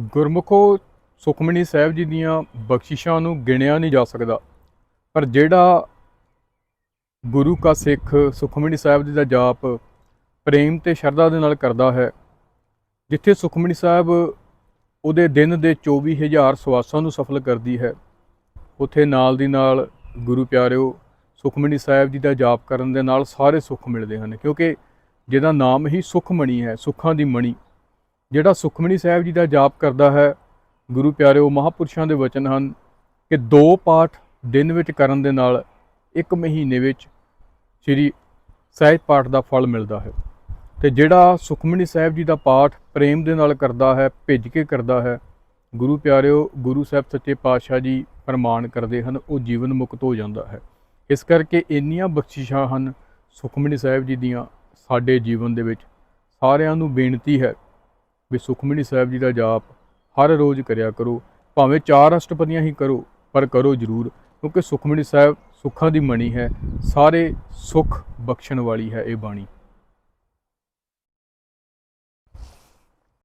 ਗੁਰਮੁਖੋ ਸੁਖਮਣੀ ਸਾਹਿਬ ਜੀ ਦੀਆਂ ਬਖਸ਼ਿਸ਼ਾਂ ਨੂੰ ਗਿਣਿਆ ਨਹੀਂ ਜਾ ਸਕਦਾ। ਪਰ ਜਿਹੜਾ ਗੁਰੂ ਕਾ ਸਿੱਖ ਸੁਖਮਣੀ ਸਾਹਿਬ ਜੀ ਦਾ ਜਾਪ ਪ੍ਰੇਮ ਤੇ ਸ਼ਰਧਾ ਦੇ ਨਾਲ ਕਰਦਾ ਹੈ, ਜਿੱਥੇ ਸੁਖਮਣੀ ਸਾਹਿਬ ਉਹਦੇ ਦਿਨ ਦੇ 24000 ਸਵਾਸਾਂ ਨੂੰ ਸਫਲ ਕਰਦੀ ਹੈ, ਉੱਥੇ ਨਾਲ ਦੀ ਨਾਲ ਗੁਰੂ ਪਿਆਰਿਓ ਸੁਖਮਣੀ ਸਾਹਿਬ ਜੀ ਦਾ ਜਾਪ ਕਰਨ ਦੇ ਨਾਲ ਸਾਰੇ ਸੁੱਖ ਮਿਲਦੇ ਹਨ, ਕਿਉਂਕਿ ਜਿਹਦਾ ਨਾਮ ਹੀ ਸੁਖਮਣੀ ਹੈ, ਸੁੱਖਾਂ ਦੀ ਮਣੀ। ਜਿਹੜਾ ਸੁਖਮਨੀ ਸਾਹਿਬ ਜੀ ਦਾ ਜਾਪ ਕਰਦਾ ਹੈ, ਗੁਰੂ ਪਿਆਰਿਓ, ਮਹਾਪੁਰਸ਼ਾਂ ਦੇ ਵਚਨ ਹਨ ਕਿ ਦੋ ਪਾਠ ਦਿਨ ਵਿੱਚ ਕਰਨ ਦੇ ਨਾਲ ਇੱਕ ਮਹੀਨੇ ਵਿੱਚ ਸ੍ਰੀ ਸਹਿਜ ਪਾਠ ਦਾ ਫਲ ਮਿਲਦਾ ਹੈ। ਤੇ ਜਿਹੜਾ ਸੁਖਮਨੀ ਸਾਹਿਬ ਜੀ ਦਾ ਪਾਠ ਪ੍ਰੇਮ ਦੇ ਨਾਲ ਕਰਦਾ ਹੈ, ਭਿੱਜ ਕੇ ਕਰਦਾ ਹੈ, ਗੁਰੂ ਪਿਆਰਿਓ, ਗੁਰੂ ਸਾਹਿਬ ਸੱਚੇ ਪਾਤਸ਼ਾਹ ਜੀ ਫਰਮਾਨ ਕਰਦੇ ਹਨ, ਉਹ ਜੀਵਨ ਮੁਕਤ ਹੋ ਜਾਂਦਾ ਹੈ। ਇਸ ਕਰਕੇ ਇੰਨੀਆਂ ਬਖਸ਼ਿਸ਼ਾਂ ਹਨ ਸੁਖਮਨੀ ਸਾਹਿਬ ਜੀ ਦੀਆਂ ਸਾਡੇ ਜੀਵਨ ਦੇ ਵਿੱਚ। ਸਾਰਿਆਂ ਨੂੰ ਬੇਨਤੀ ਹੈ ਵੀ ਸੁਖਮਨੀ ਸਾਹਿਬ ਜੀ ਦਾ ਜਾਪ ਹਰ ਰੋਜ਼ ਕਰਿਆ ਕਰੋ, ਭਾਵੇਂ ਚਾਰ ਅਸ਼ਟਪਦੀਆਂ ਹੀ ਕਰੋ, ਪਰ ਕਰੋ ਜ਼ਰੂਰ, ਕਿਉਂਕਿ ਸੁਖਮਨੀ ਸਾਹਿਬ ਸੁੱਖਾਂ ਦੀ ਮਣੀ ਹੈ, ਸਾਰੇ ਸੁੱਖ ਬਖਸ਼ਣ ਵਾਲੀ ਹੈ ਇਹ ਬਾਣੀ।